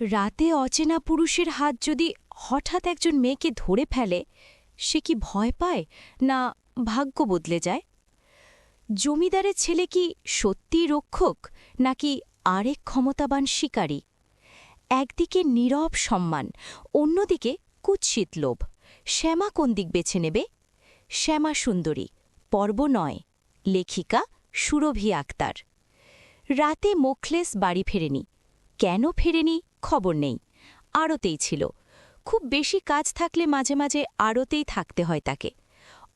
রাতে অচেনা পুরুষের হাত যদি হঠাৎ একজন মেয়েকে ধরে ফেলে, সে কি ভয় পায় না ভাগ্য বদলে যায়? জমিদারের ছেলে কি সত্যিই রক্ষক নাকি আরেক ক্ষমতাবান শিকারী? একদিকে নীরব সম্মান, অন্যদিকে কুৎসিত লোভ। শ্যামা কোন দিক বেছে নেবে? শ্যামা সুন্দরী, পর্ব নয়, লেখিকা সুরভি আক্তার। রাতে মোখলেস বাড়ি ফেরেনি। কেন ফেরেনি? খবর নেই। আড়তেই ছিল। খুব বেশি কাজ থাকলে মাঝে মাঝে আড়তেই থাকতে হয় তাকে।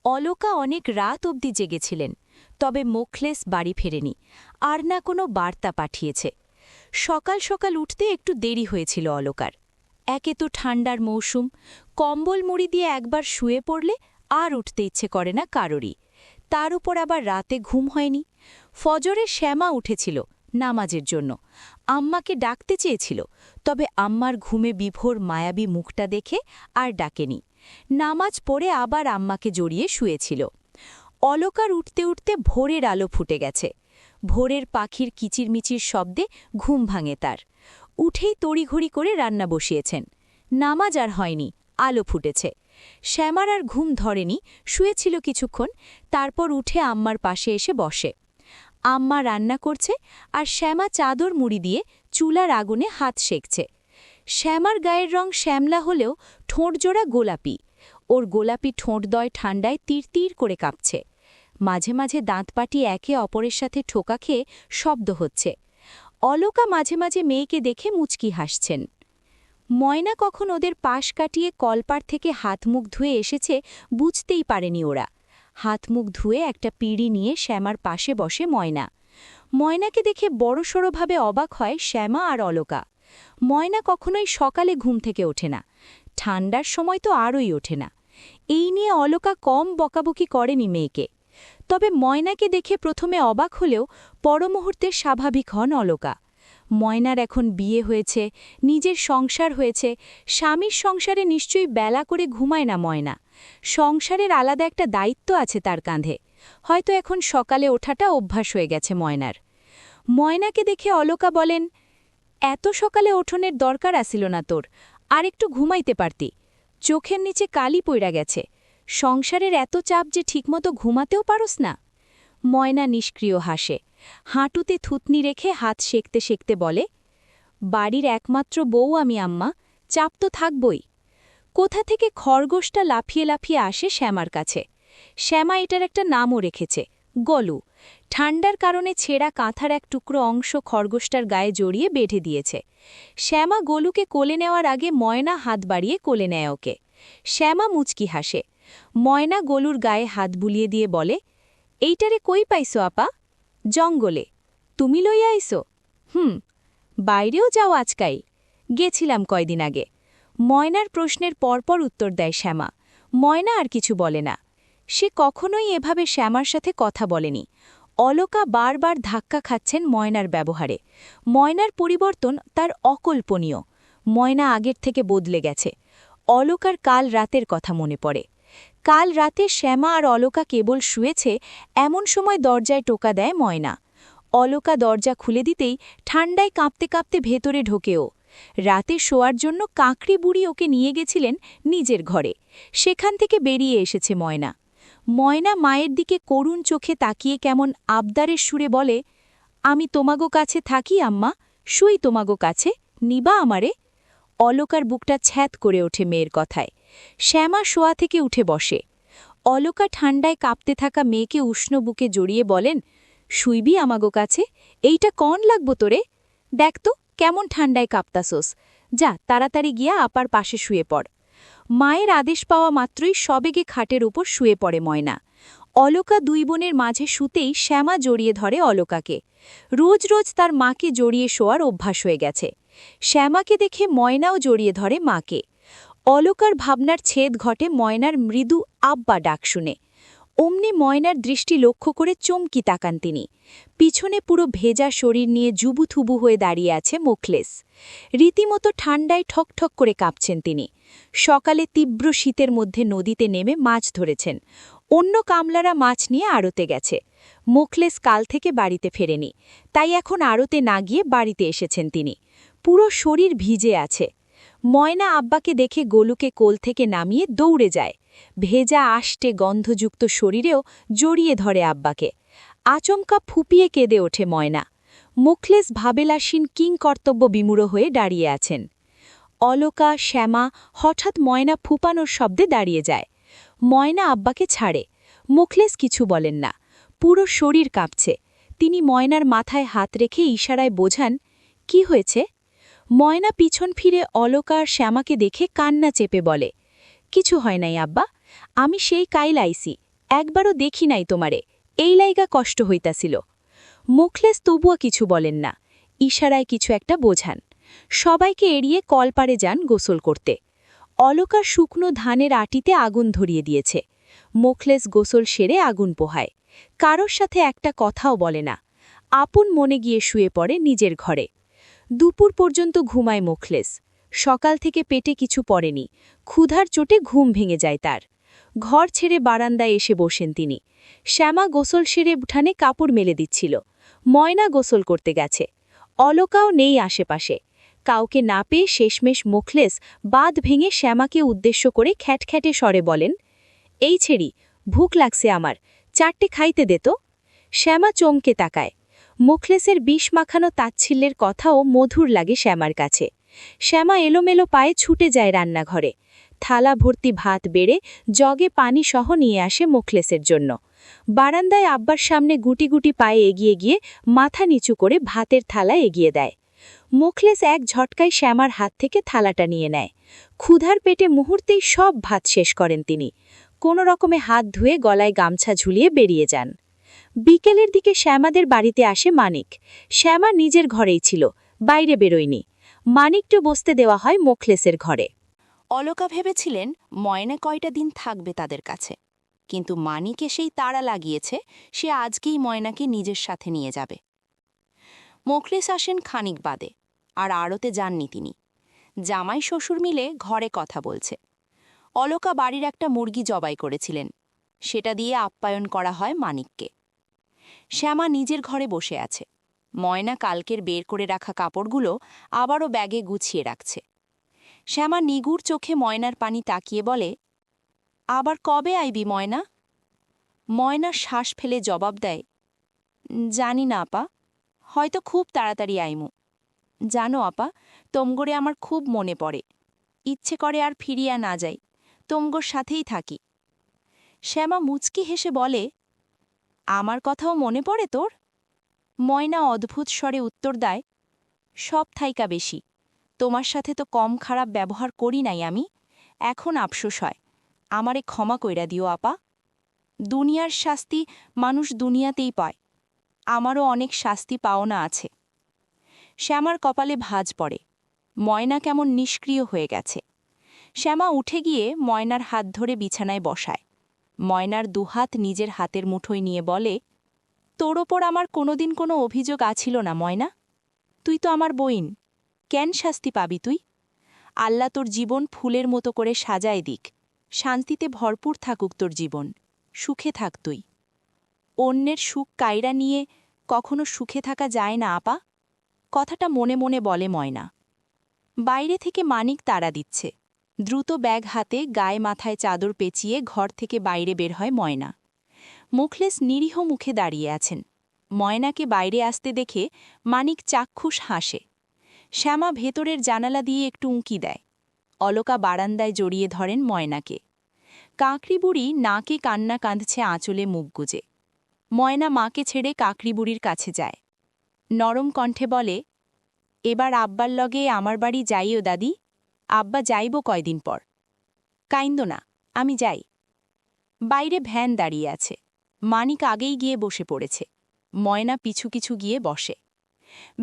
অলকা অনেক রাত অবধি জেগেছিলেন, তবে মোখলেস বাড়ি ফেরেনি। আর না কোনো বার্তা পাঠিয়েছে। সকাল সকাল উঠতে একটু দেরি হয়েছিল অলকার। একে তো ঠান্ডার মৌসুম, কম্বল মুড়ি দিয়ে একবার শুয়ে পড়লে আর উঠতে ইচ্ছে করে না কারোরই। তার উপর আবার রাতে ঘুম হয়নি। ফজরে শ্যামা উঠেছিল নামাজের জন্য। আম্মাকে ডাকতে চেয়েছিল, তবে আম্মার ঘুমে বিভোর মায়াবী মুখটা দেখে আর ডাকেনি। নামাজ পড়ে আবার আম্মাকে জড়িয়ে শুয়েছিল। অলকার উঠতে উঠতে ভোরের আলো ফুটে গেছে। ভোরের পাখির কিচিরমিচির শব্দে ঘুম ভাঙে তার। উঠেই তড়িঘড়ি করে রান্না বসিয়েছেন। নামাজ আর হয়নি, আলো ফুটেছে। শ্যামার আর ঘুম ধরেনি, শুয়েছিল কিছুক্ষণ, তারপর উঠে আম্মার পাশে এসে বসে। আম্মা রান্না করছে আর শ্যামা চাদর মুড়ি দিয়ে চুলার আগুনে হাত সেঁকছে। শ্যামার গায়ের রং শ্যামলা হলেও ঠোঁটজোড়া গোলাপি। ওর গোলাপি ঠোঁটদয় ঠান্ডায় তীর করে কাঁপছে। মাঝে মাঝে দাঁতপাটি একে অপরের সাথে ঠোকা খেয়ে শব্দ হচ্ছে। অলকা মাঝে মাঝে মেয়েকে দেখে মুচকি হাসছেন। ময়না কখন ওদের পাশ কাটিয়ে কলপার থেকে হাত মুখ ধুয়ে এসেছে বুঝতেই পারেনি ওরা। হাত মুখ ধুয়ে একটা পিড়ি নিয়ে শ্যামার পাশে বসে ময়না। ময়নাকে দেখে বড়সড়ভাবে অবাক হয় শ্যামা আর অলকা। ময়না কখনোই সকালে ঘুম থেকে ওঠে না। ঠান্ডার সময় তো আরই ওঠে না। এই নিয়ে অলকা কম বকাবকি করেনি মেয়েকে। তবে ময়নাকে দেখে প্রথমে অবাক হলেও পরমুহূর্তে স্বাভাবিক হন অলকা। ময়নার এখন বিয়ে হয়েছে, নিজের সংসার হয়েছে, স্বামীর সংসারে নিশ্চয়ই বেলা করে ঘুমায় না ময়না। সংসারের আলাদা একটা দায়িত্ব আছে তার কাঁধে। হয়তো এখন সকালে ওঠাটা অভ্যাস হয়ে গেছে ময়নার। ময়নাকে দেখে অলোকা বলেন, এত সকালে ওঠনের দরকার আসিল না তোর, আর একটু ঘুমাইতে পারতি। চোখের নিচে কালি পইরা গেছে। সংসারের এত চাপ যে ঠিকমতো ঘুমাতেও পারস না? ময়না নিষ্ক্রিয় হাসে। হাঁটুতে থুতনি রেখে হাত সেঁকতে সেঁকতে বলে, বাড়ির একমাত্র বউ আমি, আম্মা, চাপ তো থাকবই। কোথা থেকে খরগোশটা লাফিয়ে লাফিয়ে আসে শ্যামার কাছে? শ্যামা এটার একটা নামও রেখেছে, গলু। ঠান্ডার কারণে ছেঁড়া কাঁথার এক টুকরো অংশ খরগোশটার গায়ে জড়িয়ে বেঁধে দিয়েছে। শ্যামা গলুকে কোলে নেওয়ার আগে ময়না হাত বাড়িয়ে কোলে নেয় ওকে। শ্যামা মুচকি হাসে। ময়না গলুর গায়ে হাত বুলিয়ে দিয়ে বলে, এইটারে কই পাইছো, আপা? জঙ্গলে। তুমি লইয়া আইসো। হুম, বাইরেও যাও আজকাই গেছিলাম কয়দিন আগে। ময়নার প্রশ্নের পরপর উত্তর দেয় শ্যামা। ময়না আর কিছু বলে না। সে কখনোই এভাবে শ্যামার সাথে কথা বলেনি। অলকা বারবার ধাক্কা খাচ্ছেন ময়নার ব্যবহারে। ময়নার পরিবর্তন তার অকল্পনীয়। ময়না আগের থেকে বদলে গেছে। অলকার কাল রাতের কথা মনে পড়ে। কাল রাতে শ্যামা আর অলোকা কেবল শুয়েছে, এমন সময় দরজায় টোকা দেয় ময়না। অলোকা দরজা খুলে দিতেই ঠান্ডায় কাঁপতে কাঁপতে ভেতরে ঢোকেও রাতে শোয়ার জন্য কাঁকড়ি বুড়ি ওকে নিয়ে গেছিলেন নিজের ঘরে। সেখান থেকে বেরিয়ে এসেছে ময়না। ময়না মায়ের দিকে করুণ চোখে তাকিয়ে কেমন আবদারের সুরে বলে, আমি তোমাগো কাছে থাকি, আম্মা। শুই তোমাগো কাছে। নিবা আমারে। অলকার বুকটা ছ্যাত করে ওঠে মেয়ের কথায়। শ্যামা শোয়া থেকে উঠে বসে। অলকা ঠান্ডায় কাঁপতে থাকা মেয়েকে উষ্ণ বুকে জড়িয়ে বলেন, শুইবি আমাগো কাছে, এইটা কন লাগবো তোরে? দেখ তো, কেমন ঠান্ডায় কাঁপতাসোস। যা, তাড়াতাড়ি গিয়া আপার পাশে শুয়ে পড়। মায়ের আদেশ পাওয়া মাত্রই সবেগে খাটের উপর শুয়ে পড়ে ময়না। অলকা দুই বোনের মাঝে শুতেই শ্যামা জড়িয়ে ধরে অলকাকে। রোজ রোজ তার মাকে জড়িয়ে শোয়ার অভ্যাস হয়ে গেছে। শ্যামাকে দেখে ময়নাও জড়িয়ে ধরে মাকে। অলকার ভাবনার ছেদ ঘটে ময়নার মৃদু আব্বা ডাক শুনে। অমনি ময়নার দৃষ্টি লক্ষ্য করে চমকি তাকান তিনি। পিছনে পুরো ভেজা শরীর নিয়ে জুবুথুবু হয়ে দাঁড়িয়ে আছে মোখলেস। রীতিমতো ঠান্ডায় ঠকঠক করে কাঁপছেন তিনি। সকালে তীব্র শীতের মধ্যে নদীতে নেমে মাছ ধরেছেন। অন্য কামলারা মাছ নিয়ে আড়তে গেছে। মোখলেস কাল থেকে বাড়িতে ফেরেনি। তাই এখন আড়তে না গিয়ে বাড়িতে এসেছেন তিনি। পুরো শরীর ভিজে আছে। ময়না আব্বাকে দেখে গোলুকে কোল থেকে নামিয়ে দৌড়ে যায়। ভেজা আষ্টে গন্ধযুক্ত শরীরেও জড়িয়ে ধরে আব্বাকে। আচমকা ফুপিয়ে কেঁদে ওঠে ময়না। মুখলেস ভাবেলাসীন কিং কর্তব্য বিমূঢ় হয়ে দাঁড়িয়ে আছেন। অলকা, শ্যামা হঠাৎ ময়না ফুপানোর শব্দে দাঁড়িয়ে যায়। ময়না আব্বাকে ছাড়ে। মুখলেস কিছু বলেন না। পুরো শরীর কাঁপছে। তিনি ময়নার মাথায় হাত রেখে ইশারায় বোঝান, কি হয়েছে? ময়না পিছন ফিরে অলকা আর শ্যামাকে দেখে কান্না চেপে বলে, কিছু হয় নাই আব্বা, আমি সেই কাইল আইসি একবারও দেখি নাই তোমারে, এই লাইগা কষ্ট হইতাছিল। মুখলেস তবুও কিছু বলেন না, ইশারায় কিছু একটা বোঝান। সবাইকে এড়িয়ে কলপারে যান গোসল করতে। অলকার শুকনো ধানের আটিতে আগুন ধরিয়ে দিয়েছে। মুখলেস গোসল সেরে আগুন পোহায়। কারোর সাথে একটা কথাও বলে না। আপন মনে গিয়ে শুয়ে পড়ে নিজের ঘরে। দুপুর পর্যন্ত ঘুমায় মুখলেস। সকাল থেকে পেটে কিছু পড়েনি। ক্ষুধার চোটে ঘুম ভেঙে যায় তার। ঘর ছেড়ে বারান্দায় এসে বসেন তিনি। শ্যামা গোসল সেরে উঠানে কাপড় মেলে দিচ্ছিল। ময়না গোসল করতে গেছে। অলকাও নেই আশেপাশে। কাউকে না পেয়ে শেষমেশ মুখলেস বাদ ভেঙে শ্যামাকে উদ্দেশ্য করে খ্যাটখ্যাটে স্বরে বলেন, এই ছেড়ি, ভুক লাগছে আমার। চারটে খাইতে দে তো। শ্যামা চমকে তাকায়। মুখলেসের বিষ মাখানো তাচ্ছিল্যের কথাও মধুর লাগে শ্যামার কাছে। শ্যামা এলোমেলো পায়ে ছুটে যায় রান্নাঘরে। থালা ভর্তি ভাত বেড়ে জগে পানি সহ নিয়ে আসে মুখলেসের জন্য। বারান্দায় আব্বার সামনে গুটি গুটি পায়ে এগিয়ে গিয়ে মাথা নিচু করে ভাতের থালা এগিয়ে দেয়। মুখলেস এক ঝটকায় শ্যামার হাত থেকে থালাটা নিয়ে নেয়। ক্ষুধার পেটে মুহূর্তেই সব ভাত শেষ করেন তিনি। কোনো রকমে হাত ধুয়ে গলায় গামছা ঝুলিয়ে বেরিয়ে যান। বিকেলের দিকে শ্যামাদের বাড়িতে আসে মানিক। শ্যামা নিজের ঘরেই ছিল, বাইরে বেরোয়নি। মানিকটু বসতে দেওয়া হয় মোখলেসের ঘরে। অলকা ভেবেছিলেন ময়না কয়টা দিন থাকবে তাদের কাছে। কিন্তু মানিকে সেই তাড়া লাগিয়েছে, সে আজকেই ময়নাকে নিজের সাথে নিয়ে যাবে। মোখলেস আসেন খানিক বাদে, আর আড়তে যাননি তিনি। জামাই শ্বশুর মিলে ঘরে কথা বলছে। অলকা বাড়ির একটা মুরগি জবাই করেছিলেন। সেটা দিয়ে আপ্যায়ন করা হয় মানিককে। শ্যামা নিজের ঘরে বসে আছে। ময়না কালকের বের করে রাখা কাপড়গুলো আবারও ব্যাগে গুছিয়ে রাখছে। শ্যামা নিগুর চোখে ময়নার পানি তাকিয়ে বলে, আবার কবে আইবি ময়না? ময়না শ্বাস ফেলে জবাব দেয়, জানি না আপা, হয়তো খুব তাড়াতাড়ি আইমু। জানো আপা, তোমগোরে আমার খুব মনে পড়ে। ইচ্ছে করে আর ফিরিয়া না যাই, তোমগোর সাথেই থাকি। শ্যামা মুচকি হেসে বলে আমার কথাও মনে পড়ে তোর? ময়না অদ্ভুত স্বরে উত্তর দেয়, সব থাইকা বেশি। তোমার সাথে তো কম খারাপ ব্যবহার করি নাই আমি। এখন আফসোস হয়। আমারে ক্ষমা কইরা দিও আপা। দুনিয়ার শাস্তি মানুষ দুনিয়াতেই পায়। আমারও অনেক শাস্তি পাওনা আছে। শ্যামার কপালে ভাজ পড়ে। ময়না কেমন নিষ্ক্রিয় হয়ে গেছে। শ্যামা উঠে গিয়ে ময়নার হাত ধরে বিছানায় বসায়। ময়নার দুহাত নিজের হাতের মুঠোয় নিয়ে বলে, তোর ওপর আমার কোনোদিন কোনো অভিযোগ আছিল না, ময়না। তুই তো আমার বইন। কেন শাস্তি পাবি তুই? আল্লাহ তোর জীবন ফুলের মতো করে সাজায় দিক। শান্তিতে ভরপুর থাকুক তোর জীবন। সুখে থাক তুই। অন্যের সুখ কায়রা নিয়ে কখনো সুখে থাকা যায় না, আপা। কথাটা মনে মনে বলে ময়না। বাইরে থেকে মানিক তাড়া দিচ্ছে। দ্রুত ব্যাগ হাতে গায়ে মাথায় চাদর পেঁচিয়ে ঘর থেকে বাইরে বের হয় ময়না। মুখলেস নিরীহ মুখে দাঁড়িয়ে আছেন। ময়নাকে বাইরে আসতে দেখে মানিক চাক্ষুষ হাসে। শ্যামা ভেতরের জানালা দিয়ে একটু উঁকি দেয়। অলকা বারান্দায় জড়িয়ে ধরেন ময়নাকে। কাঁকড়িবুড়ি নাকে কান্না কাঁদছে আঁচলে মুখ গুজে। ময়না মাকে ছেড়ে কাঁকড়িবুড়ির কাছে যায়। নরম কণ্ঠে বলে, এবার আব্বার লগে আমার বাড়ি যাইও দাদি। আব্বা যাইব কয়দিন পর। কাইন্দ না, আমি যাই। বাইরে ভ্যান দাঁড়িয়ে আছে। মানিক আগেই গিয়ে বসে পড়েছে। ময়না পিছু কিছু গিয়ে বসে।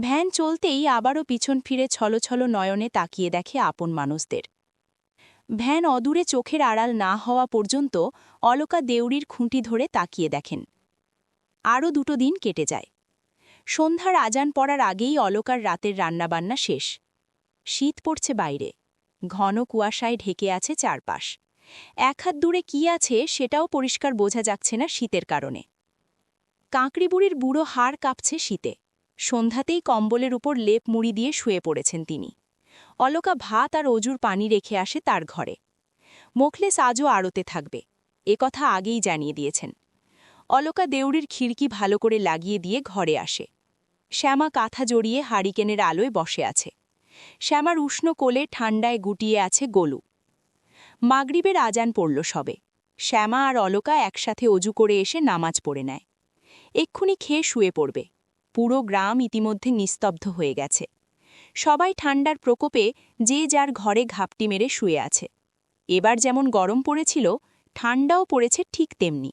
ভ্যান চলতেই আবারও পিছন ফিরে ছলছল নয়নে তাকিয়ে দেখে আপন মানুষদের। ভ্যান অদূরে চোখের আড়াল না হওয়া পর্যন্ত অলকা দেউড়ির খুঁটি ধরে তাকিয়ে দেখেন। আরও দুটো দিন কেটে যায়। সন্ধ্যার আজান পড়ার আগেই অলকার রাতের রান্নাবান্না শেষ। শীত পড়ছে বাইরে। ঘন কুয়াশায় ঢেকে আছে চারপাশ। এক হাত দূরে কি আছে সেটাও পরিষ্কার বোঝা যাচ্ছে না শীতের কারণে। কাঁকড়িবুড়ির বুড়ো হাড় কাঁপছে শীতে। সন্ধ্যাতেই কম্বলের উপর লেপ মুড়ি দিয়ে শুয়ে পড়েছেন তিনি। অলকা ভাত আর অজুর পানি রেখে আসে তার ঘরে। মোখলেস আজও আড়তে থাকবে। এ কথা আগেই জানিয়ে দিয়েছেন। অলকা দেউড়ির খিড়কি ভালো করে লাগিয়ে দিয়ে ঘরে আসে। শ্যামা কাঁথা জড়িয়ে হারিকেনের আলোয় বসে আছে। শ্যামার উষ্ণ কোলে ঠান্ডায় গুটিয়ে আছে গোলু। মাগরিবের আজান পড়ল সবে। শ্যামা আর অলকা একসাথে অজু করে এসে নামাজ পড়ে নেয়। এক্ষুনি খেয়ে শুয়ে পড়বে। পুরো গ্রাম ইতিমধ্যে নিস্তব্ধ হয়ে গেছে। সবাই ঠান্ডার প্রকোপে যে যার ঘরে ঘাপটি মেরে শুয়ে আছে। এবার যেমন গরম পড়েছিল ঠান্ডাও পড়েছে ঠিক তেমনি।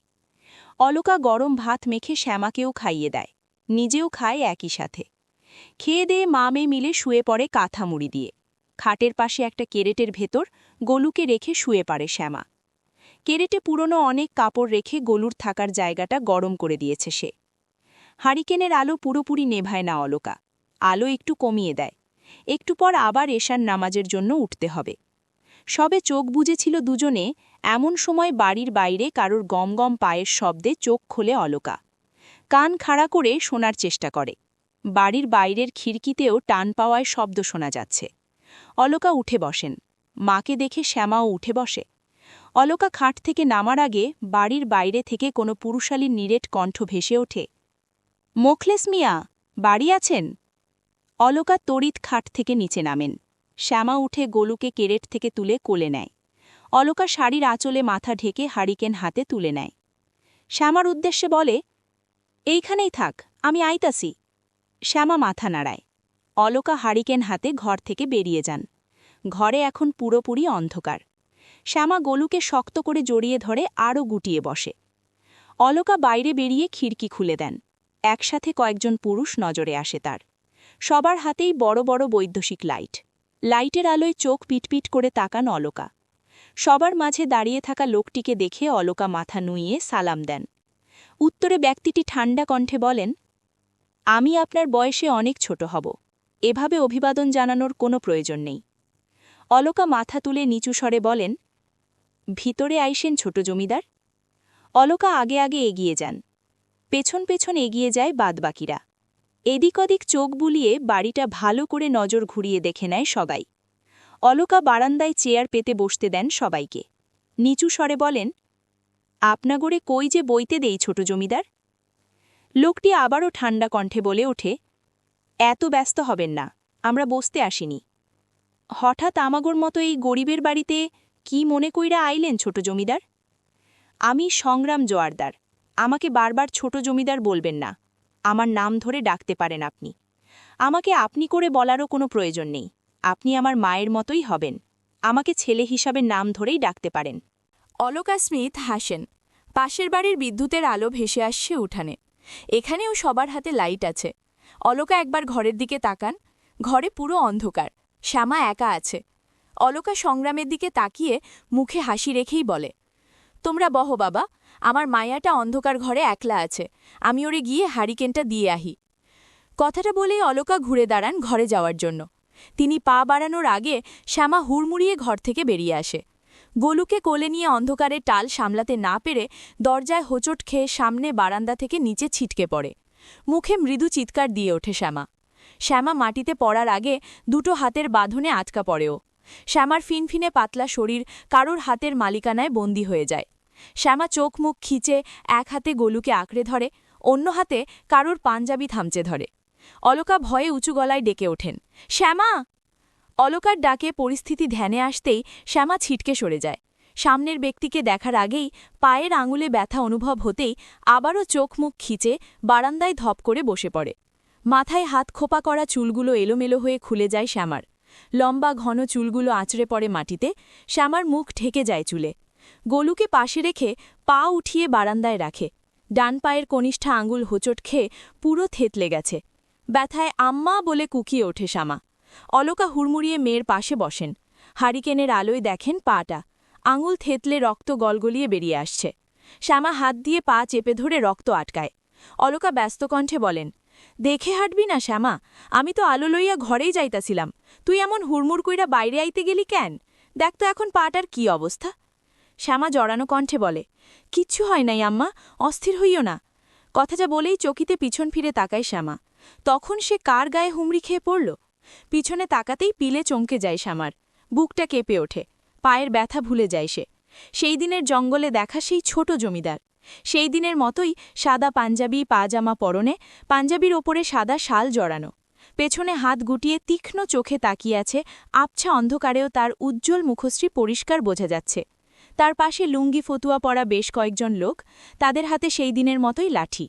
অলকা গরম ভাত মেখে শ্যামাকেও খাইয়ে দেয়। নিজেও খায় একই সাথে। খেয়ে দিয়ে মা মেয়ে মিলে শুয়ে পড়ে কাঁথা মুড়ি দিয়ে। খাটের পাশে একটা কেরেটের ভেতর গলুকে রেখে শুয়ে পারে শ্যামা। কেরেটে পুরনো অনেক কাপড় রেখে গলুর থাকার জায়গাটা গরম করে দিয়েছে সে। হারিকেনের আলো পুরোপুরি নেভায় না অলকা। আলো একটু কমিয়ে দেয়। একটু পর আবার এশার নামাজের জন্য উঠতে হবে। সবে চোখ বুঝেছিল দুজনে, এমন সময় বাড়ির বাইরে কারোর গম গম পায়ের শব্দে চোখ খোলে অলকা। কান খাড়া করে শোনার চেষ্টা করে। বাড়ির বাইরের খিড়কিতেও টান পাওয়ায় শব্দ শোনা যাচ্ছে। অলোকা উঠে বসেন। মাকে দেখে শ্যামাও উঠে বসে। অলোকা খাট থেকে নামার আগে বাড়ির বাইরে থেকে কোনো পুরুষালীর নিরেট কণ্ঠ ভেসে ওঠে, মোখলেস মিয়া, বাড়ি আছেন? অলোকা তড়িৎ খাট থেকে নিচে নামেন। শ্যামা উঠে গোলুকে কেরেট থেকে তুলে কোলে নেয়। অলোকা শাড়ির আঁচলে মাথা ঢেকে হারিকেন হাতে তুলে নেয়। শ্যামার উদ্দেশ্যে বলে, এইখানেই থাক, আমি আইতাসি শ্যামা মাথা নাড়ায়। অলোকা হারিকেন হাতে ঘর থেকে বেরিয়ে যান। ঘরে এখন পুরোপুরি অন্ধকার। শ্যামা গোলুকে শক্ত করে জড়িয়ে ধরে আরও গুটিয়ে বসে। অলোকা বাইরে বেরিয়ে খিড়কি খুলে দেন। একসাথে কয়েকজন পুরুষ নজরে আসে তার। সবার হাতেই বড় বড় বৈদ্যুতিক লাইট। লাইটের আলোয় চোখ পিটপিট করে তাকান অলোকা। সবার মাঝে দাঁড়িয়ে থাকা লোকটিকে দেখে অলোকা মাথা নুইয়ে সালাম দেন। উত্তরে ব্যক্তিটি ঠান্ডা কণ্ঠে বলেন আমি আপনার বয়সে অনেক ছোট হব। এভাবে অভিবাদন জানানোর কোনো প্রয়োজন নেই। অলকা মাথা তুলে নিচু স্বরে বলেন, ভিতরে আইসেন ছোট জমিদার। অলকা আগে আগে এগিয়ে যান। পেছন পেছন এগিয়ে যায় বাদবাকিরা। এদিক ওদিক চোখ বুলিয়ে বাড়িটা ভালো করে নজর ঘুরিয়ে দেখে নেয় সবাই। অলকা বারান্দায় চেয়ার পেতে বসতে দেন সবাইকে। নিচু স্বরে বলেন আপনাগরে কই যে বইতে দেই ছোট জমিদার? লোকটি আবারও ঠান্ডা কণ্ঠে বলে ওঠে, এত ব্যস্ত হবেন না, আমরা বসতে আসিনি। হঠাৎ আমাগর মতো এই গরিবের বাড়িতে কি মনে কইরা আইলেন ছোট জমিদার? আমি সংগ্রাম জোয়ারদার, আমাকে বারবার ছোট জমিদার বলবেন না, আমার নাম ধরে ডাকতে পারেন আপনি। আমাকে আপনি করে বলারও কোনো প্রয়োজন নেই, আপনি আমার মায়ের মতোই হবেন, আমাকে ছেলে হিসাবে নাম ধরেই ডাকতে পারেন। অলকা স্মিথ হাসেন, পাশের বাড়ির বিদ্যুতের আলো ভেসে আসছে উঠানে। এখানেও সবার হাতে লাইট আছে। অলোকা একবার ঘরের দিকে তাকান। ঘরে পুরো অন্ধকার। শ্যামা একা আছে। অলোকা সংগ্রামের দিকে তাকিয়ে মুখে হাসি রেখেই বলে, তোমরা বহ বাবা, আমার মায়াটা অন্ধকার ঘরে একলা আছে। আমি ওরে গিয়ে হারিকেনটা দিয়ে আহি। কথাটা বলেই অলোকা ঘুরে দাঁড়ান ঘরে যাওয়ার জন্য। তিনি পা বাড়ানোর আগে শ্যামা হুড়মুড়িয়ে ঘর থেকে বেরিয়ে আসে। গোলুকে কোলে নিয়ে অন্ধকারে টাল সামলাতে না পেরে দরজায় হোঁচট খেয়ে সামনে বারান্দা থেকে নিচে ছিটকে পড়ে। মুখে মৃদু চিৎকার দিয়ে ওঠে শ্যামা। শ্যামা মাটিতে পড়ার আগে দুটো হাতের বাঁধনে আটকা পড়েও শ্যামার ফিনফিনে পাতলা শরীর কারোর হাতের মালিকানায় বন্দী হয়ে যায়। শ্যামা চোখ মুখ খিচে এক হাতে গোলুকে আঁকড়ে ধরে, অন্য হাতে কারোর পাঞ্জাবি থামচে ধরে। অলকা ভয়ে উঁচু গলায় ডেকে ওঠেন, শ্যামা! অলকার ডাকে পরিস্থিতি ধ্যানে আসতেই শ্যামা ছিটকে সরে যায়। সামনের ব্যক্তিকে দেখার আগেই পায়ের আঙুলে ব্যথা অনুভব হতেই আবারও চোখ মুখ খিচে বারান্দায় ধপ করে বসে পড়ে। মাথায় হাত খোপা করা চুলগুলো এলোমেলো হয়ে খুলে যায় শ্যামার। লম্বা ঘন চুলগুলো আঁচড়ে পড়ে মাটিতে, শ্যামার মুখ ঢেকে যায় চুলে। গোলুকে পাশে রেখে পা উঠিয়ে বারান্দায় রাখে। ডান পায়ের কনিষ্ঠা আঙুল হোঁচট খেয়ে পুরো থেতলে গেছে। ব্যথায় আম্মা বলে কুকিয়ে ওঠে শ্যামা। অলকা হুড়মুড়িয়ে মেয়ের পাশে বসেন। হারিকেনের আলোয় দেখেন পাটা। আঙুল থেতলে রক্ত গলগলিয়ে বেরিয়ে আসছে। শ্যামা হাত দিয়ে পা চেপে ধরে রক্ত আটকায়। অলকা ব্যস্ত কণ্ঠে বলেন, দেখে হাঁটবি না শ্যামা, আমি তো আলো লইয়া ঘরেই যাইতাছিলাম। তুই এমন হুড়মুড় কইরা বাইরে আইতে গেলি কেন? দেখ তো এখন পাটার কি অবস্থা। শ্যামা জড়ানো কণ্ঠে বলে, কিচ্ছু হয় নাই আম্মা, অস্থির হইও না। কথাটা বলেই চকিতে পিছন ফিরে তাকায় শ্যামা। তখন সে কার গায়ে হুমড়ি খেয়ে পড়ল? পিছনে তাকাতেই পিলে চমকে যায় শ্যামার। বুকটা কেঁপে ওঠে। পায়ের ব্যথা ভুলে যায় সে। সেই দিনের জঙ্গলে দেখা সেই ছোট জমিদার। সেই দিনের মতোই সাদা পাঞ্জাবি পাজামা পরনে পাঞ্জাবির ওপরে সাদা শাল জড়ানো। পেছনে হাত গুটিয়ে তীক্ষ্ণ চোখে তাকিয়ে আছে আবছা অন্ধকারেও তার উজ্জ্বল মুখশ্রী পরিষ্কার বোঝা যাচ্ছে। তার পাশে লুঙ্গি ফতুয়া পরা বেশ কয়েকজন লোক, তাদের হাতে সেই দিনের মতোই লাঠি।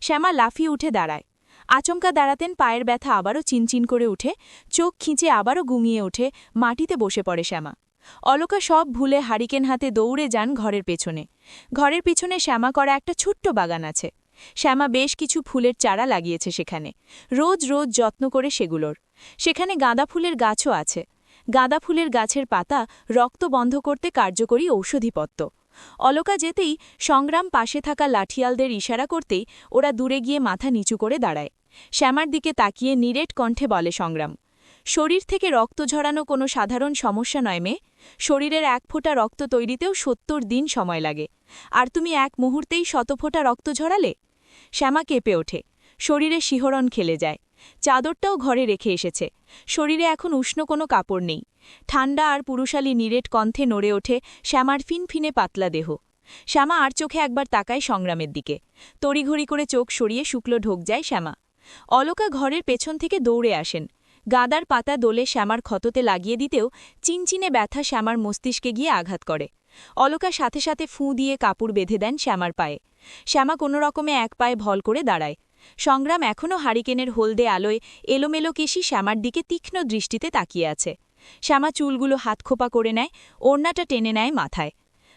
শ্যামা লাফিয়ে উঠে দাঁড়ায়। আচমকা দাঁড়াতেন পায়ের ব্যথা আবারও চিনচিন করে উঠে চোখ খিঁচে আবারও গুমিয়ে ওঠে, মাটিতে বসে পড়ে শ্যামা। অলকা সব ভুলে হারিকেন হাতে দৌড়ে যান ঘরের পেছনে। ঘরের পিছনে শ্যামা করা একটা ছোট্ট বাগান আছে। শ্যামা বেশ কিছু ফুলের চারা লাগিয়েছে সেখানে। রোজ রোজ যত্ন করে সেগুলোর। সেখানে গাঁদা ফুলের গাছও আছে। গাঁদা ফুলের গাছের পাতা রক্ত বন্ধ করতে কার্যকরী ঔষধিপত্র। অলকা যেতেই সংগ্রাম পাশে থাকা লাঠিয়ালদের ইশারা করতেই ওরা দূরে গিয়ে মাথা নিচু করে দাঁড়ায়। শ্যামার দিকে তাকিয়ে নিরেট কণ্ঠে বলে সংগ্রাম, শরীর থেকে রক্ত ঝরানো কোনো সাধারণ সমস্যা নয় মেয়ে। শরীরের এক ফোঁটা রক্ত তৈরিতেও সত্তর দিন সময় লাগে। আর তুমি এক মুহূর্তেই শতফোঁটা রক্ত ঝরালে? শ্যামা কেঁপে ওঠে, শরীরে শিহরণ খেলে যায়। চাদরটাও ঘরে রেখে এসেছে। শরীরে এখন উষ্ণ কোনো কাপড় নেই। ঠান্ডা আর পুরুষালী নিরেট কণ্ঠে নড়ে ওঠে শ্যামার ফিনফিনে পাতলা দেহ। শ্যামা আর চোখে একবার তাকায় সংগ্রামের দিকে। তড়িঘড়ি করে চোখ সরিয়ে শুক্লো ঢোক যায় শ্যামা। অলকা ঘরের পেছন থেকে দৌড়ে আসেন। গাদার পাতা দোলে শ্যামার ক্ষততে লাগিয়ে দিতেও চিনচিনে ব্যথা শ্যামার মস্তিষ্কে গিয়ে আঘাত করে। অলকা সাথে সাথে ফুঁ দিয়ে কাপড় বেঁধে দেন শ্যামার পায়ে। শ্যামা কোনো রকমে এক পায়ে ভল করে দাঁড়ায়। সংগ্রাম এখনও হারিকেনের হলদে আলোয় এলোমেলো কেশি শ্যামার দিকে তীক্ষ্ণ দৃষ্টিতে তাকিয়ে আছে। শ্যামা চুলগুলো হাতখোপা করে নেয়, ওড়নাটা টেনে নেয় মাথায়।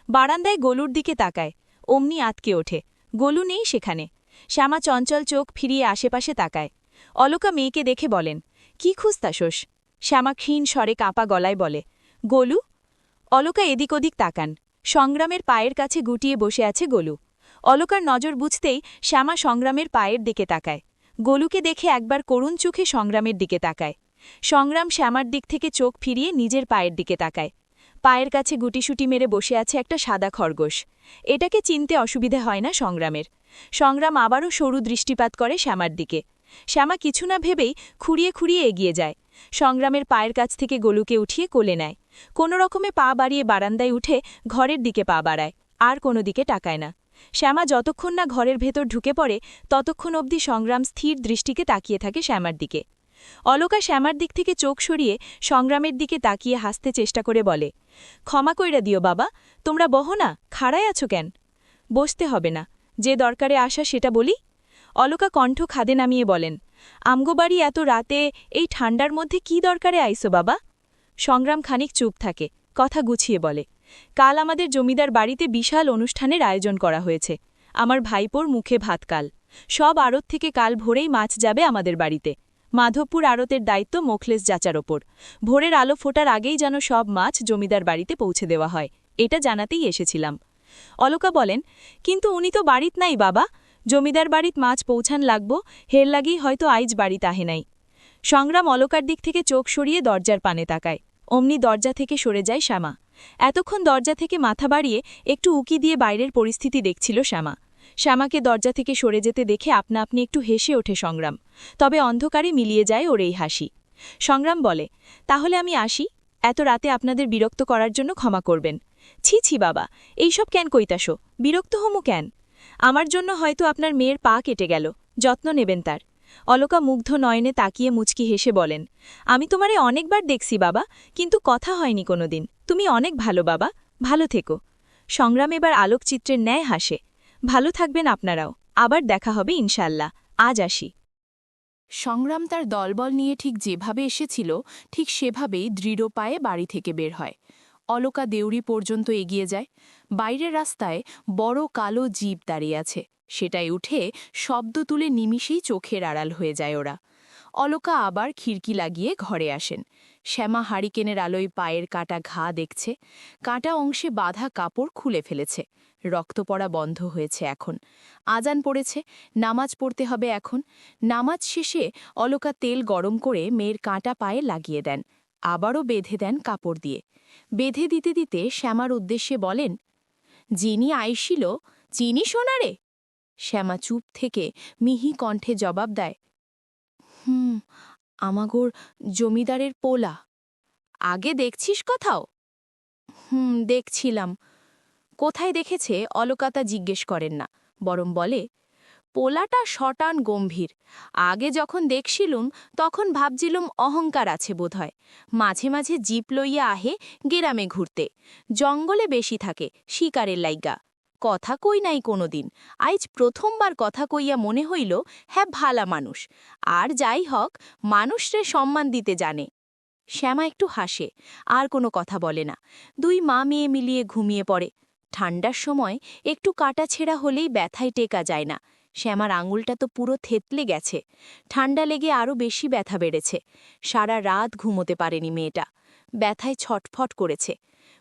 বারান্দায় গলুর দিকে তাকায়, অমনি আতকে ওঠে। গলু নেই সেখানে। শ্যামা চঞ্চল চোখ ফিরিয়ে আশেপাশে তাকায়। অলকা মেয়েকে দেখে বলেন, কি খুঁজতাসোস শ্যামা ক্ষীণ স্বরে কাঁপা গলায় বলে, গোলু? অলকা এদিক ওদিক তাকান। সংগ্রামের পায়ের কাছে গুটিয়ে বসে আছে গোলু। অলকার নজর বুঝতেই শ্যামা সংগ্রামের পায়ের দিকে তাকায়। গোলুকে দেখে একবার করুণ চোখে সংগ্রামের দিকে তাকায়। সংগ্রাম শ্যামার দিক থেকে চোখ ফিরিয়ে নিজের পায়ের দিকে তাকায়। পায়ের কাছে গুটিসুটি মেরে বসে আছে একটা সাদা খরগোশ। এটাকে চিনতে অসুবিধে হয় না সংগ্রামের। সংগ্রাম আবারও সরু দৃষ্টিপাত করে শ্যামার দিকে। শ্যামা কিছু না ভেবেই খুঁড়িয়ে খুঁড়িয়ে এগিয়ে যায়। সংগ্রামের পায়ের কাছ থেকে গোলুকে উঠিয়ে কোলে নেয়। কোনো রকমে পা বাড়িয়ে বারান্দায় উঠে ঘরের দিকে পা বাড়ায়। আর কোনো দিকে টাকায় না। শ্যামা যতক্ষণ না ঘরের ভেতর ঢুকে পড়ে, ততক্ষণ অবধি সংগ্রাম স্থির দৃষ্টিকে তাকিয়ে থাকে শ্যামার দিকে। অলকা শ্যামার দিক থেকে চোখ সরিয়ে সংগ্রামের দিকে তাকিয়ে হাসতে চেষ্টা করে বলে, ক্ষমা কইরা দিও বাবা, তোমরা বহো না খাড়ায় আছো কেন? বসতে হবে না, যে দরকারে আসা সেটা বলি? অলকা কণ্ঠ খাদে নামিয়ে বলেন, আমগোবাড়ি এত রাতে এই ঠান্ডার মধ্যে কি দরকারে আইসো বাবা? সংগ্রাম খানিক চুপ থাকে, কথা গুছিয়ে বলে, কাল আমাদের জমিদার বাড়িতে বিশাল অনুষ্ঠানের আয়োজন করা হয়েছে, আমার ভাইপোর মুখে ভাতকাল সব আড়ত থেকে কাল ভোরেই মাছ যাবে আমাদের বাড়িতে মাধবপুর আড়তের দায়িত্ব মোখলেস যাচার ওপর। ভোরের আলো ফোটার আগেই যেন সব মাছ জমিদার বাড়িতে পৌঁছে দেওয়া হয়। এটা জানাতেই এসেছিলাম। অলকা বলেন, কিন্তু উনি তো বাড়িত নাই বাবা। জমিদার বাড়িত মাছ পৌঁছান লাগব, হের লাগেই হয়তো আইজ বাড়িত আহে নাই। সংগ্রাম অলকার দিক থেকে চোখ সরিয়ে দরজার পানে তাকায়। অমনি দরজা থেকে সরে যায় শ্যামা। এতক্ষণ দরজা থেকে মাথা বাড়িয়ে একটু উকি দিয়ে বাইরের পরিস্থিতি দেখছিল শ্যামা। শ্যামাকে দরজা থেকে সরে যেতে দেখে আপনা আপনি একটু হেসে ওঠে সংগ্রাম। তবে অন্ধকারে মিলিয়ে যায় ওর এই হাসি। সংগ্রাম বলে, তাহলে আমি আসি? এত রাতে আপনাদের বিরক্ত করার জন্য ক্ষমা করবেন। ছি ছি, বাবা, এইসব কেন কইতাসো বিরক্ত হমু কেন? আমার জন্য হয়তো আপনার মেয়ের পা কেটে গেল, যত্ন নেবেন তার। অলকা মুগ্ধ নয়নে তাকিয়ে মুচকি হেসে বলেন, আমি তোমারে অনেকবার দেখছি, বাবা, কিন্তু কথা হয়নি কোনোদিন। তুমি অনেক ভালো, বাবা। ভালো থেকো। সংগ্রাম এবার আলোকচিত্রের ন্যায় হাসে। ভালো থাকবেন আপনারাও। আবার দেখা হবে ইনশাল্লাহ আজ আসি। সংগ্রাম তার দলবল নিয়ে ঠিক যেভাবে এসেছিল, ঠিক সেভাবেই দৃঢ় পায়ে বাড়ি থেকে বের হয়। অলকা দেউরি পর্যন্ত এগিয়ে যায়। বাইরের রাস্তায় বড় কালো জীব দাঁড়িয়ে আছে। সেটাই উঠে শব্দ তুলে নিমিষেই চোখের আড়াল হয়ে যায় ওরা। অলকা আবার খিড়কি লাগিয়ে ঘরে আসেন। শ্যামা হারিকেনের আলোয় পায়ের কাটা ঘা দেখছে। কাটা অংশে বাঁধা কাপড় খুলে ফেলেছে। রক্ত পড়া বন্ধ হয়েছে এখন। আজান পড়েছে, নামাজ পড়তে হবে এখন। নামাজ শেষে অলকা তেল গরম করে মেয়ের কাঁটা পায়ে লাগিয়ে দেন। আবারও বেঁধে দেন কাপড় দিয়ে। বেঁধে দিতে দিতে শ্যামার উদ্দেশ্যে বলেন, যিনি আইসিল, চিনি সোনারে? শ্যামা চুপ থেকে মিহি কণ্ঠে জবাব দেয় হুম, আমাগোর জমিদারের পোলা। আগে দেখছিস কোথাও? হুম, দেখছিলাম। কোথায় দেখেছে অলকাতা জিজ্ঞেস করেন না, বরং বলে, পোলাটা শটান গম্ভীর। আগে যখন দেখছিলুম, তখন ভাবছিলুম অহংকার আছে বোধহয়। মাঝে মাঝে জিপ লইয়া আহে গেরামে ঘুরতে। জঙ্গলে বেশি থাকে, শিকারের লাইগা। কথা কই নাই কোনোদিন। আইজ প্রথমবার কথা কইয়া মনে হইল হ্যাঁ ভালা মানুষ। আর যাই হক, মানুষরে সম্মান দিতে জানে। শ্যামা একটু হাসে, আর কোনো কথা বলে না। দুই মা মেয়ে মিলিয়ে ঘুমিয়ে পড়ে। ঠান্ডার সময় একটু কাটা ছেঁড়া হলেই ব্যথায় টেকা যায় না। শ্যামার আঙুলটা তো পুরো থেতলে গেছে। ঠান্ডা লেগে আরও বেশি ব্যথা বেড়েছে। সারা রাত ঘুমোতে পারেনি মেয়েটা। ব্যথায় ছটফট করেছে।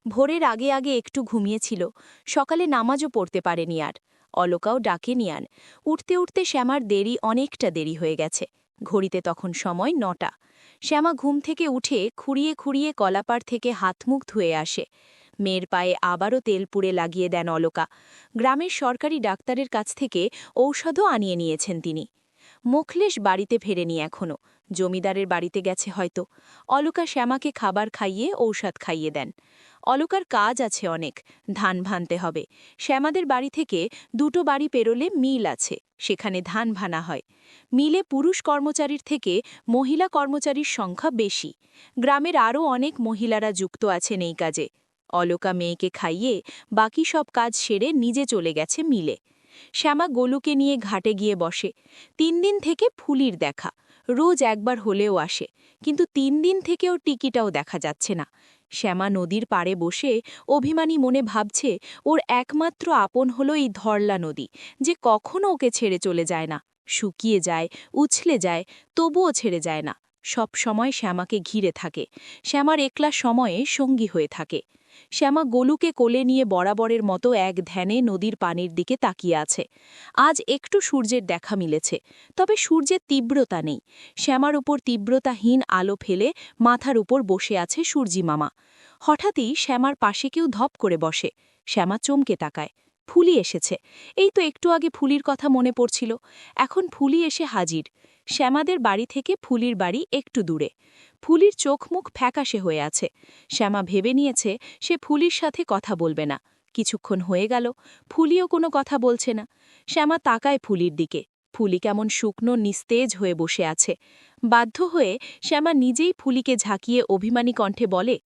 ভোরের আগে আগে একটু ঘুমিয়েছিল। সকালে নামাজও পড়তে পারেনি আর। অলকাও ডাকেনি আর উঠতে উঠতে শ্যামার দেরি অনেকটা দেরি হয়ে গেছে। ঘড়িতে তখন সময় নটা। শ্যামা ঘুম থেকে উঠে খুঁড়িয়ে খুঁড়িয়ে কলাপাড় থেকে হাতমুখ ধুয়ে আসে। মেয়ের পায়ে আবারও তেল পুড়ে লাগিয়ে দেন অলকা। গ্রামের সরকারি ডাক্তারের কাছ থেকে ঔষধও আনিয়ে নিয়েছেন তিনি। মুখলেশ বাড়িতে ফেরেনি এখনও জমিদারের বাড়িতে গেছে হয়তো। অলকা শ্যামাকে খাবার খাইয়ে ঔষধ খাইয়ে দেন। অলকার কাজ আছে অনেক, ধান ভানতে হবে। শ্যামাদের বাড়ি থেকে দুটো বাড়ি পেরোলে মিল আছে, সেখানে ধান ভানা হয়। মিলে পুরুষ কর্মচারীর থেকে মহিলা কর্মচারীর সংখ্যা বেশি। গ্রামের আরও অনেক মহিলারা যুক্ত আছেন এই কাজে। অলকা মেয়েকে খাইয়ে বাকি সব কাজ সেরে নিজে চলে গেছে মিলে। শ্যামা গোলুকে নিয়ে ঘাটে গিয়ে বসে। তিন দিন থেকে ফুলির দেখা, রোজ একবার হলেও আসে, কিন্তু তিন দিন থেকেও টিকিটাও দেখা যাচ্ছে না। শ্যামা নদীর পাড়ে বসে অভিমানী মনে ভাবছে, ওর একমাত্র আপন হলো এই ধরলা নদী, যে কখনো ওকে ছেড়ে চলে যায় না। শুকিয়ে যায়, উছলে যায়, তবুও ছেড়ে যায় না। সব সময় শ্যামাকে ঘিরে থাকে। শ্যামার একলা সময়ে সঙ্গী হয়ে থাকে। শ্যামা গোলুকে কোলে নিয়ে বরাবরের মতো এক ধ্যানে নদীর পানির দিকে তাকিয়ে আছে। আজ একটু সূর্যের দেখা মিলেছে, তবে সূর্যের তীব্রতা নেই। শ্যামার উপর তীব্রতাহীন আলো ফেলে মাথার উপর বসে আছে সূর্যিমামা হঠাৎই শ্যামার পাশে কেউ ধপ করে বসে। শ্যামা চমকে তাকায়। ফুলি এসেছে। এই তো একটু আগে ফুলির কথা মনে পড়ছিল। এখন ফুলি এসে হাজির। শ্যামাদের বাড়ি থেকে ফুলির বাড়ি একটু দূরে। ফুলির চোখ মুখ ফ্যাকাশে হয়ে আছে। শ্যামা ভেবে নিয়েছে সে ফুলির সাথে কথা বলবে না। কিছুক্ষণ হয়ে গেল, ফুলিও কোনো কথা বলছে না। শ্যামা তাকায় ফুলির দিকে। ফুলি কেমন শুকনো, নিস্তেজ হয়ে বসে আছে। বাধ্য হয়ে শ্যামা নিজেই ফুলিকে ঝাঁকিয়ে অভিমানী কণ্ঠে বলে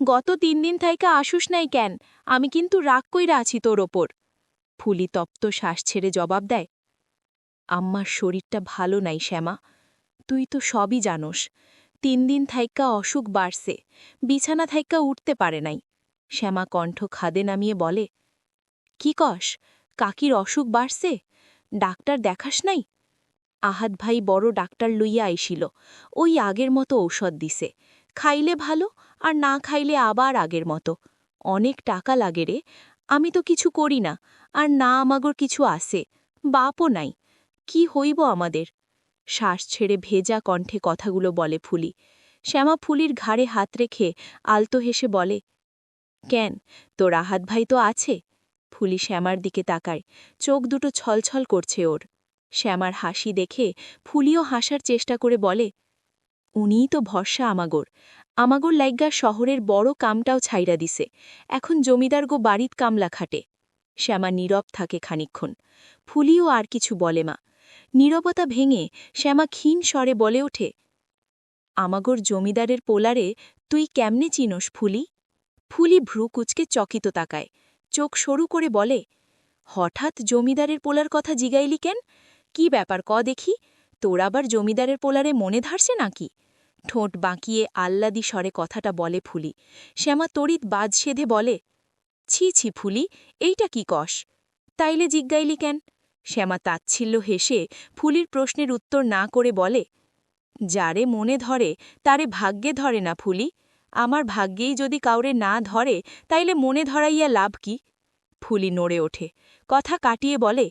গত তিন দিন থাইকা আসুস নাই কেন? আমি কিন্তু রাগ কইরা আছি তোর ওপর। ফুলি তপ্ত শ্বাস ছেড়ে জবাব দেয়, আম্মার শরীরটা ভালো নাই শ্যামা। তুই তো সবই জানোস, তিন দিন থাইকা অসুখ বাড়ছে, বিছানা থাইকা উঠতে পারে নাই। শ্যামা কণ্ঠ খাদে নামিয়ে বলে, কি কস, কাকির অসুখ বাড়ছে? ডাক্তার দেখাস নাই? আহাত ভাই বড় ডাক্তার লইয়া আইছিল ওই আগের মতো ঔষধ দিছে, খাইলে ভালো আর না খাইলে আবার আগের মতো। অনেক টাকা লাগে রে। আমি তো কিছু করি না, আর না আমাগর কিছু আসে। বাপও নাই। কি হইব আমাদের? শ্বাস ছেড়ে ভেজা কণ্ঠে কথাগুলো বলে ফুলি। শ্যামা ফুলির ঘাড়ে হাত রেখে আলতো হেসে বলে, কেন, তোর আহাত ভাই তো আছে? ফুলি শ্যামার দিকে তাকায়। চোখ দুটো ছলছল করছে ওর। শ্যামার হাসি দেখে ফুলিও হাসার চেষ্টা করে বলে, উনিই তো ভরসা আমাগর। আমাগর লাইগা শহরের বড় কামটাও ছাইরা দিছে। এখন জমিদার গো বাড়িত কামলা খাটে। শ্যামা নীরব থাকে খানিক্ষণ ফুলিও আর কিছু বলে মা। নীরবতা ভেঙে শ্যামা ক্ষীণ স্বরে বলে ওঠে, আমাগর জমিদারের পোলারে তুই কেমনে চিনোস ফুলি? ফুলি ভ্রু কুচকে চকিত তাকায়। চোখ সরু করে বলে, হঠাৎ জমিদারের পোলার কথা জিগাইলি কেন? কি ব্যাপার ক দেখি? তোর আবার জমিদারের পোলারে মনে ধারছে নাকি? ঠোঁট বাঁকিয়ে আল্লাদি স্বরে কথাটা বলে ফুলি। শ্যামা তড়িৎ বাজ সেধে বলে, ছি ছি ফুলি, এইটা কি কস তাইলে জিজ্ঞাইলি কেন? শ্যামা তাচ্ছিল্য হেসে ফুলির প্রশ্নের উত্তর না করে বলে, যারে মনে ধরে, তারে ভাগ্যে ধরে না ফুলি। আমার ভাগ্যেই যদি কাউরে না ধরে, তাইলে মনে ধরাইয়া লাভ কি? ফুলি নড়ে ওঠে। কথা কাটিয়ে বলে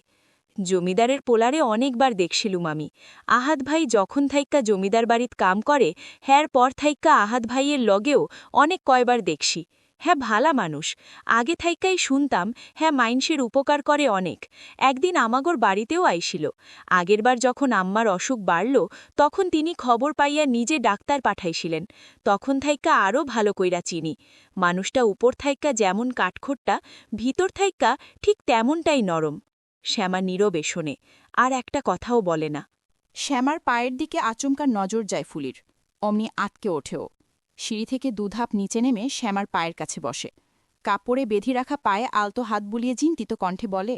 জমিদারের পোলারে অনেকবার দেখছিলুম আমি। আহাত ভাই যখন থাইক্কা জমিদার বাড়িত কাম করে, হ্যার পর থাইক্কা আহাত ভাইয়ের লগেও অনেক কয়বার দেখছি। হ্যাঁ ভালা মানুষ। আগে থাইকাই শুনতাম হ্যাঁ মাইনসের উপকার করে অনেক। একদিন আমাগর বাড়িতেও আইছিল। আগেরবার যখন আম্মার অসুখ বাড়ল, তখন তিনি খবর পাইয়া নিজে ডাক্তার পাঠাইছিলেন। তখন থাইকা আরও ভালো কইরা চিনি। মানুষটা উপর থাইকা যেমন কাঠখোট্টা, ভিতর থাইকা ঠিক তেমনটাই নরম। শ্যামা নীরবে শোনে, আর একটা কথাও বলে না। শ্যামার পায়ের দিকে আচমকা নজর যায় ফুলির। অমনি আটকে ওঠেও। সিঁড়ি থেকে দুধাপ নিচে নেমে শ্যামার পায়ের কাছে বসে। কাপড়ে বেঁধি রাখা পায়ে আলতো হাত বুলিয়ে জিন্তিত কণ্ঠে বলে,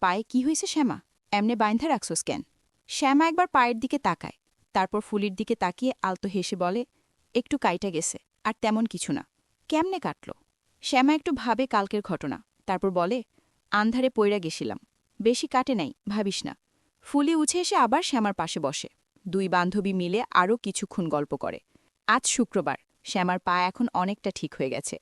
পায়ে কি হয়েছে শ্যামা? এমনে বাইন্ধা রাখছোস কেন? শ্যামা একবার পায়ের দিকে তাকায়। তারপর ফুলির দিকে তাকিয়ে আলতো হেসে বলে, একটু কাইটা গেছে, আর তেমন কিছু না। কেমনে কাটল? শ্যামা একটু ভাবে কালকের ঘটনা। তারপর বলে, আন্ধারে পৈরা গেছিলাম। বেশি কাটে নাই, ভাবিস না। ফুলি উঠে এসে আবার শ্যামার পাশে বসে। দুই বান্ধবী মিলে আরও কিছুক্ষণ গল্প করে। আজ শুক্রবার, শ্যামার পা এখন অনেকটা ঠিক হয়ে গেছে।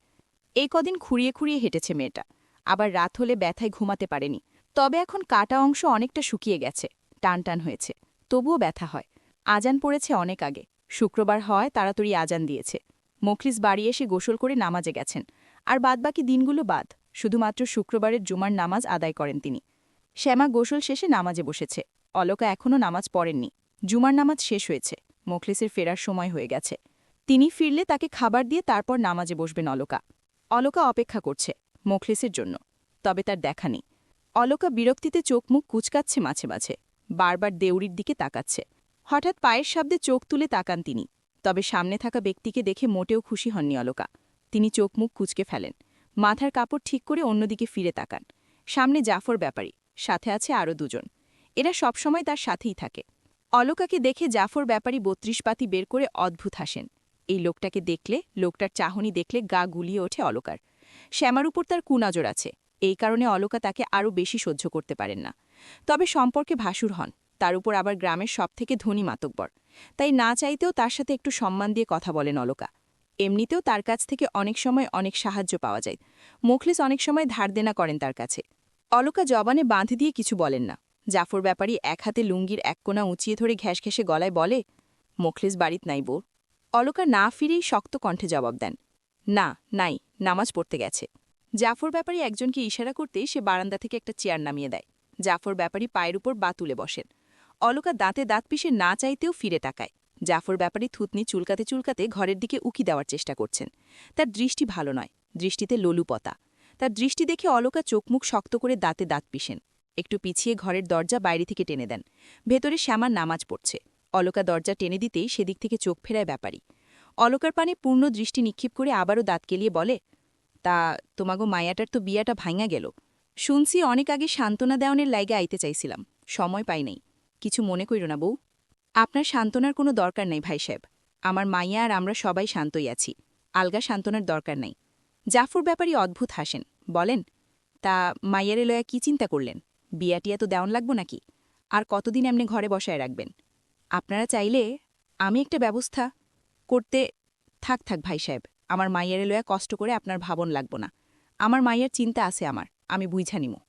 এই কদিন খুঁড়িয়ে খুঁড়িয়ে হেঁটেছে মেয়েটা। আবার রাত হলে ব্যথায় ঘুমাতে পারেনি। তবে এখন কাটা অংশ অনেকটা শুকিয়ে গেছে, টান টান হয়েছে। তবুও ব্যথা হয়। আজান পড়েছে অনেক আগে। শুক্রবার হয় তাড়াতাড়ি আজান দিয়েছে। মখলিস বাড়ি এসে গোসল করে নামাজে গেছেন। আর বাদবাকি দিনগুলো বাদ। শুধুমাত্র শুক্রবারের জুমার নামাজ আদায় করেন তিনি। শ্যামা গোসল শেষে নামাজে বসেছে। অলকা এখনও নামাজ পড়েননি। জুমার নামাজ শেষ হয়েছে। মোখলিসের ফেরার সময় হয়ে গেছে। তিনি ফিরলে তাকে খাবার দিয়ে তারপর নামাজে বসবেন অলকা। অলকা অপেক্ষা করছে মোখলিসের জন্য। তবে তার দেখা নেই। অলকা বিরক্তিতে চোখ মুখ কুচকাচ্ছে মাঝে মাঝে। বারবার দেউরির দিকে তাকাচ্ছে। হঠাৎ পায়ের শব্দে চোখ তুলে তাকান তিনি। তবে সামনে থাকা ব্যক্তিকে দেখে মোটেও খুশি হননি অলকা। তিনি চোখ মুখ কুচকে ফেলেন। মাথার কাপড় ঠিক করে অন্যদিকে ফিরে তাকান। সামনে জাফর ব্যাপারী। সাথে আছে আরও দুজন। এরা সবসময় তার সাথেই থাকে। অলকাকে দেখে জাফর ব্যাপারী বত্রিশ পাতি বের করে অদ্ভুত হাসেন। এই লোকটাকে দেখলে, লোকটার চাহনি দেখলে গা গুলিয়ে ওঠে অলকার। শ্যামার উপর তার কুনজর আছে। এই কারণে অলকা তাকে আরও বেশি সহ্য করতে পারেন না। তবে সম্পর্কে ভাসুর হন। তার উপর আবার গ্রামের সবথেকে ধনী মাতব্বর। তাই না চাইতেও তার সাথে একটু সম্মান দিয়ে কথা বলেন অলকা। এমনিতেও তার কাছ থেকে অনেক সময় অনেক সাহায্য পাওয়া যায়। মুখলিস অনেক সময় ধার দেনা করেন তার কাছে। অলকা জবানে বাঁধে দিয়ে কিছু বলেন না। জাফর ব্যাপারী এক হাতে লুঙ্গির এক কোণা উঁচিয়ে ধরে ঘ্যাস ঘেসে গলায় বলে, মোখলিস বাড়িত নাই বউ। অলকা না ফিরেই শক্ত কণ্ঠে জবাব দেন, না, নাই, নামাজ পড়তে গেছে। জাফর ব্যাপারী একজনকে ইশারা করতেই সে বারান্দা থেকে একটা চেয়ার নামিয়ে দেয়। জাফর ব্যাপারী পায়ের উপর বা তুলে বসেন। অলকা দাঁতে দাঁত পিষে না চাইতেও ফিরে তাকায়। জাফর ব্যাপারী থুতনি চুলকাতে চুলকাতে ঘরের দিকে উকি দেওয়ার চেষ্টা করছেন। তার দৃষ্টি ভালো নয়, দৃষ্টিতে লোলুপতা। তার দৃষ্টি দেখে অলকা চোখমুখ শক্ত করে দাঁতে দাঁত পিষেন। একটু পিছিয়ে ঘরের দরজা বাইরে থেকে টেনে দেন। ভেতরে শ্যামার নামাজ পড়ছে। অলকা দরজা টেনে দিতেই সেদিক থেকে চোখ ফেরায় ব্যাপারী। অলকার পানে পূর্ণ দৃষ্টি নিক্ষেপ করে আবারও দাঁত কেলিয়ে বলে, তা তোমাগো মায়াটার তো বিয়াটা ভাঙা গেল। শুনছি অনেক আগে সান্ত্বনা দেওয়ানের লাইগে আইতে চাইছিলাম। সময় পাই নাই। কিছু মনে কইর না বউ। আপনার সান্ত্বনার কোনো দরকার নেই ভাই সাহেব। আমার মাইয়া আর আমরা সবাই শান্তই আছি। আলগা সান্ত্বনার দরকার নাই। জাফর ব্যাপারী অদ্ভুত হাসেন। বলেন, তা মাইয়ারে লয়া কি চিন্তা করলেন? বিয়াটিয়া তো দেওয়ান লাগবো নাকি? আর কতদিন এমনি ঘরে বসায় রাখবেন? আপনারা চাইলে আমি একটা ব্যবস্থা করতে, থাক থাক ভাই সাহেব, আমার মাইয়ারে লয়া কষ্ট করে আপনার ভাবন লাগবো না। আমার মাইয়ার চিন্তা আছে আমার, আমি বুঝা নিমো।